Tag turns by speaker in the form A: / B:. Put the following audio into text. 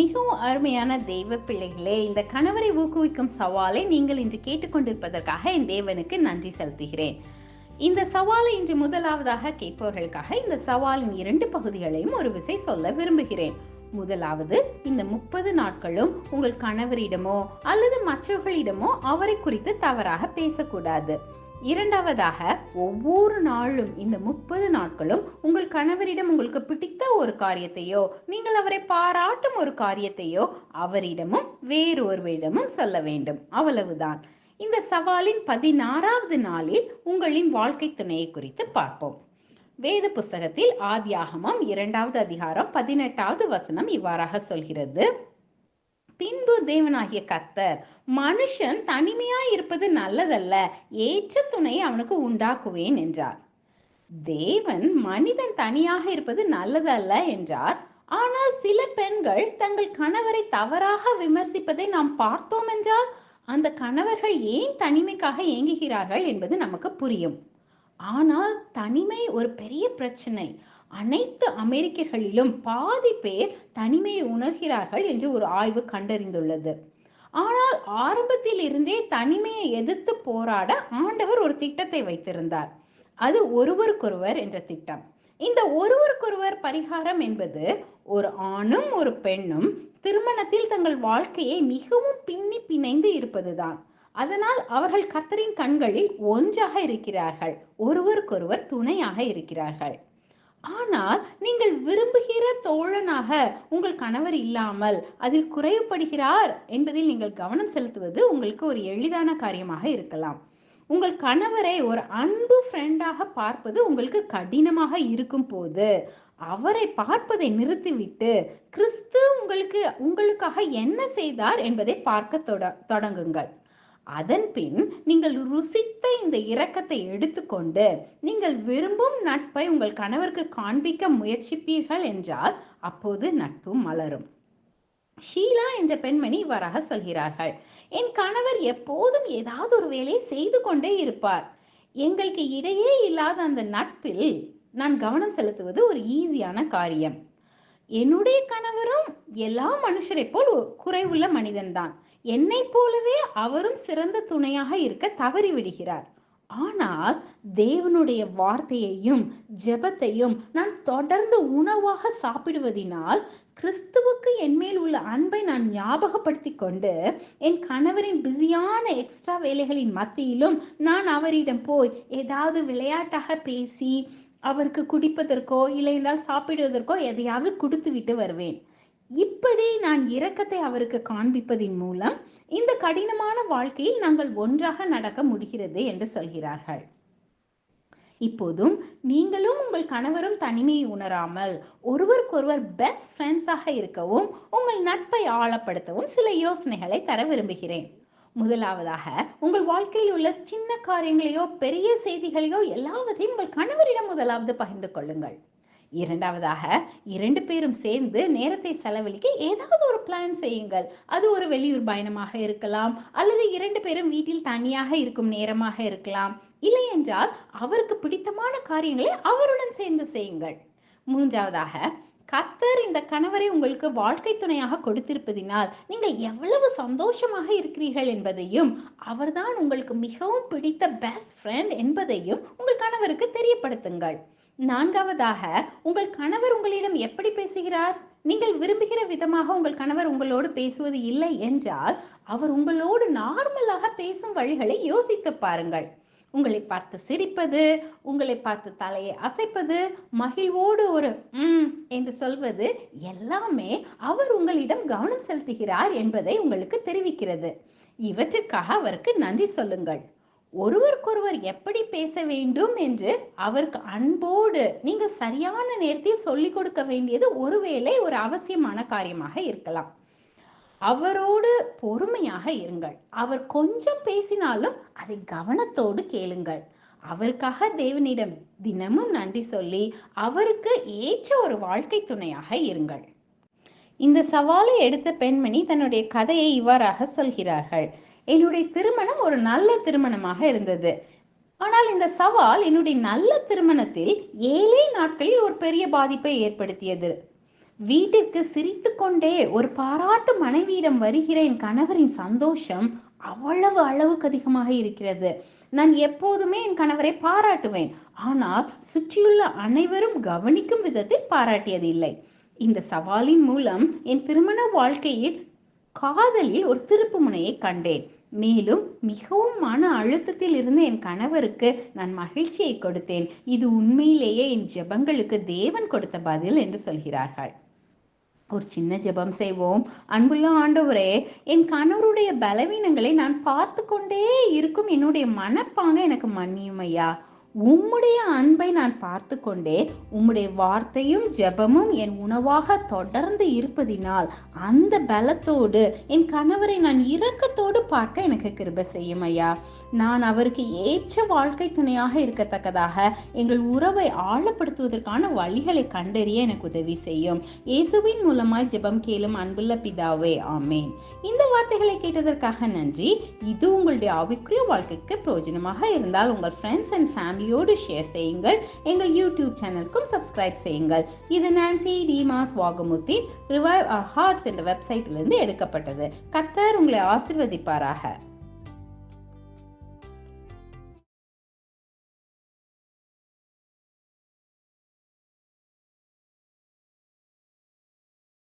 A: மிகவும் அருமையான தெய்வ பிள்ளைகளே இந்த கணவரை ஊக்குவிக்கும் சவாலை நீங்கள் இன்று கேட்டுக்கொண்டிருப்பதற்காக என் தேவனுக்கு நன்றி செலுத்துகிறேன். இந்த சவாலை இன்று முதலாவதாக கேட்பவர்களுக்காக இந்த சவாலின் இரண்டு பகுதிகளையும் ஒரு விசை சொல்ல விரும்புகிறேன். முதலாவது இந்த முப்பது நாட்களும் உங்கள் கணவரிடமோ அல்லது மற்றவர்களிடமோ அவரை குறித்து தவறாக பேசக்கூடாது. இரண்டாவதாக ஒவ்வொரு நாளும் இந்த முப்பது நாட்களும் உங்கள் கணவரிடம் உங்களுக்கு பிடித்த ஒரு காரியத்தையோ நீங்கள் அவரை பாராட்டும் ஒரு காரியத்தையோ அவரிடமும் வேறு ஒருவரிடமும் சொல்ல வேண்டும். அவ்வளவுதான். இந்த சவாலின் பதினாறாவது நாளில் உங்களின் வாழ்க்கை துணையை குறித்து பார்ப்போம். வேத புஸ்தகத்தில் ஆதியாகமம் இரண்டாவது அதிகாரம் பதினெட்டாவது வசனம் இவ்வாறாக சொல்கிறது. பின்பு தேவனாகிய கத்தர் மனுஷன் தனிமையாய் இருப்பது நல்லதல்ல ஏற்ற துணை அவனுக்கு உண்டாக்குவேன் என்றார். தேவன் மனிதன் தனியாக இருப்பது நல்லதல்ல என்றார். ஆனால் சில பெண்கள் தங்கள் கணவரை தவறாக விமர்சிப்பதை நாம் பார்த்தோம் என்றால் அந்த கணவர்கள் ஏன் தனிமைக்காக ஏங்குகிறார்கள் என்பது நமக்கு புரியும். ஆனால் தனிமை ஒரு பெரிய பிரச்சனை. அனைத்து அமெரிக்கர்களிலும் பாதி பேர் தனிமையை உணர்கிறார்கள் என்று ஒரு ஆய்வு கண்டறிந்துள்ளது. ஆனால் ஆரம்பத்தில் இருந்தே தனிமையை எதிர்த்து போராட ஆண்டவர் ஒரு திட்டத்தை வைத்திருந்தார். அது ஒருவருக்கொருவர் என்ற திட்டம். இந்த ஒருவருக்கொருவர் பரிகாரம் என்பது ஒரு ஆணும் ஒரு பெண்ணும் திருமணத்தில் தங்கள் வாழ்க்கையை மிகவும் பின்னி பிணைந்து இருப்பதுதான். அதனால் அவர்கள் கத்தரின் கண்களில் ஒன்றாக இருக்கிறார்கள். ஒருவருக்கொருவர் துணையாக இருக்கிறார்கள். ஆனால் நீங்கள் விரும்புகிற தோழனாக உங்கள் கணவர் இல்லாமல் அதில் குறைவுபடுகிறார் என்பதில் நீங்கள் கவனம் செலுத்துவது உங்களுக்கு ஒரு எளிதான காரியமாக இருக்கலாம். உங்கள் கணவரை ஒரு அன்பு ஃப்ரெண்டாக பார்ப்பது உங்களுக்கு கடினமாக இருக்கும் போது அவரை பார்ப்பதை நிறுத்திவிட்டு கிறிஸ்து உங்களுக்கு உங்களுக்காக என்ன செய்தார் என்பதை பார்க்க தொட தொடங்குங்கள். அதன் பின் நீங்கள் ருசித்த இந்த இரக்கத்தை எடுத்துக்கொண்டு நீங்கள் விரும்பும் நட்பை உங்கள் கணவருக்கு காண்பிக்க முயற்சிப்பீர்கள் என்றால் அப்போது நட்பு மலரும். ஷீலா என்ற பெண்மணி இவ்வாறாக சொல்கிறார்கள் என் கணவர் எப்போதும் ஏதாவது ஒரு வேலையை செய்து கொண்டே இருப்பார். எங்களுக்கு இடையே இல்லாத அந்த நட்பில் நான் கவனம் செலுத்துவது ஒரு ஈஸியான காரியம். என்னுடைய கணவரும் எல்லா மனுஷரை போல் குறைவுள்ள மனிதன்தான். என்னை போலவே அவரும் சிறந்த துணையாக இருக்க தவறிவிடுகிறார். ஆனால் தேவனுடைய வார்த்தையையும் ஜெபத்தையும் நான் தொடர்ந்து உணவாக சாப்பிடுவதினால் கிறிஸ்துவுக்கு என்மேல் உள்ள அன்பை நான் ஞாபகப்படுத்தி கொண்டு என் கணவரின் பிஸியான எக்ஸ்ட்ரா வேலைகளின் மத்தியிலும் நான் அவரிடம் போய் ஏதாவது விளையாட்டாக பேசி அவருக்கு குடிப்பதற்கோ இல்லைன்னா சாப்பிடுவதற்கோ எதையாவது கொடுத்து விட்டு வருவேன். இப்படி நான் இரக்கத்தை அவருக்கு காண்பிப்பதின் மூலம் இந்த கடினமான வாழ்க்கையில் நாங்கள் ஒன்றாக நடக்க முடிகிறது என்று சொல்கிறார்கள். இப்போதும் நீங்களும் உங்கள் கணவரும் தனிமையை உணராமல் ஒருவருக்கொருவர் பெஸ்ட் ஃப்ரெண்ட்ஸாக இருக்கவும் உங்கள் நட்பை ஆழப்படுத்தவும் சில யோசனைகளை தர விரும்புகிறேன். முதலாவதாக உங்கள் வாழ்க்கையில் உள்ள சின்ன காரியங்களையோ பெரிய செய்திகளையோ எல்லாவற்றையும் உங்கள் கணவரிடம் முதலாவது பகிர்ந்து கொள்ளுங்கள். இரண்டாவதாக இரண்டு பேரும் சேர்ந்து நேரத்தை செலவழிக்க ஏதாவது ஒரு பிளான் செய்யுங்கள். அது ஒரு வெளியூர் பயணமாக இருக்கலாம் அல்லது இரண்டு பேரும் வீட்டில் தனியாக இருக்கும் நேரமாக இருக்கலாம். இல்லை என்றால் அவருக்கு பிடித்தமான காரியங்களை அவருடன் சேர்ந்து செய்யுங்கள். மூன்றாவதாக கத்தர் இந்த கணவரை உங்களுக்கு வாழ்க்கை துணையாக கொடுத்திருப்பதினால் நீங்கள் எவ்வளவு சந்தோஷமாக இருக்கிறீர்கள் என்பதையும் அவர்தான் உங்களுக்கு மிகவும் பிடித்த பெஸ்ட் ஃப்ரெண்ட் என்பதையும் உங்கள் கணவருக்கு தெரியப்படுத்துங்கள். நான்காவதாக உங்கள் கணவர் உங்களிடம் எப்படி பேசுகிறார்? நீங்கள் விரும்புகிற விதமாக உங்கள் கணவர் உங்களோடு பேசுவது இல்லை என்றால் அவர் உங்களோடு நார்மலாக பேசும் வழிகளை யோசித்து பாருங்கள். உங்களை பார்த்து சிரிப்பது உங்களை பார்த்து தலையை அசைப்பது மகிழ்வோடு ஒரு ம் என்று சொல்வது எல்லாமே அவர் உங்களிடம் கவனம் செலுத்துகிறார் என்பதை உங்களுக்கு தெரிவிக்கிறது. இவற்றுக்காக அவருக்கு நன்றி சொல்லுங்கள். ஒருவருக்கொருவர் எப்படி பேச வேண்டும் என்று அவருக்கு அன்போடு நீங்கள் சரியான நேரத்தில் சொல்லிக் கொடுக்க வேண்டியது ஒருவேளை ஒரு அவசியமான காரியமாக இருக்கலாம். அவரோடு பொறுமையாக இருங்கள். அவர் கொஞ்சம் பேசினாலும் அதை கவனத்தோடு கேளுங்கள். அவருக்காக தேவனிடம் தினமும் நன்றி சொல்லி அவருக்கு ஏற்ற ஒரு வாழ்க்கை துணையாக இருங்கள். இந்த சவாலை எடுத்த பெண்மணி தன்னுடைய கதையை இவ்வாறாக சொல்கிறார்கள். என்னுடைய திருமணம் ஒரு நல்ல திருமணமாக இருந்தது. ஆனால் இந்த சவால் என்னுடைய நல்ல திருமணத்தில் ஏழே நாட்களில் ஒரு பெரிய பாதிப்பை ஏற்படுத்தியது. வீட்டிற்கு சிரித்துக்கொண்டே ஒரு பாராட்டு மனைவியிடம் வருகிற என் கணவரின் சந்தோஷம் அவ்வளவு அளவுக்கு அதிகமாக இருக்கிறது. நான் எப்போதுமே என் கணவரை பாராட்டுவேன். ஆனால் சுற்றியுள்ள அனைவரும் கவனிக்கும் விதத்தில் பாராட்டியது இல்லை இந்த சவாலின் மூலம் என் திருமண வாழ்க்கையில் காதலில் ஒரு திருப்பு முனையை கண்டேன். மேலும் மிகவும் மன அழுத்தத்தில் இருந்த என் கணவருக்கு நான் மகிழ்ச்சியை கொடுத்தேன். இது உண்மையிலேயே என் ஜெபங்களுக்கு தேவன் கொடுத்த பதில் என்று சொல்கிறார்கள். ஒரு சின்ன ஜெபம் செய்வோம். அன்புள்ள ஆண்டவரே என் கணவருடைய பலவீனங்களை நான் பார்த்து கொண்டே இருக்கும். என்னுடைய மனப்பாங்க எனக்கு மன்னியும் ஐயா உம்முடைய அன்பை நான் பார்த்து கொண்டே உம்முடைய வார்த்தையும் ஜெபமும் என் உணவாக தொடர்ந்து இருப்பதினால் அந்த பலத்தோடு என் கணவரை நான் இரக்கத்தோடு பார்க்க எனக்கு கிருப செய்யும் ஐயா நான் அவருக்கு ஏற்ற வாழ்க்கை துணையாக இருக்கத்தக்கதாக எங்கள் உறவை ஆழப்படுத்துவதற்கான வழிகளை கண்டறிய எனக்கு உதவி செய்யும். இயேசுவின் மூலமாய் ஜெபம் கேளும் அன்புள்ள பிதாவே ஆமேன். இந்த வார்த்தைகளை கேட்டதற்காக நன்றி. இது உங்களுடைய ஆவிக்குரிய வாழ்க்கைக்கு பிரயோஜனமாக இருந்தால் உங்கள் ஃப்ரெண்ட்ஸ் அண்ட் ஃபேமிலியோடு ஷேர் செய்யுங்கள். எங்கள் யூடியூப் சேனலுக்கும் சப்ஸ்கிரைப் செய்யுங்கள். இது நான்சி டிமாஸ் வாகமுத்தின் ரிவைவ் ஹார்ட்ஸ் என்ற வெப்சைட்டிலிருந்து எடுக்கப்பட்டது. கத்தர் உங்களை ஆசிர்வதிப்பாராக.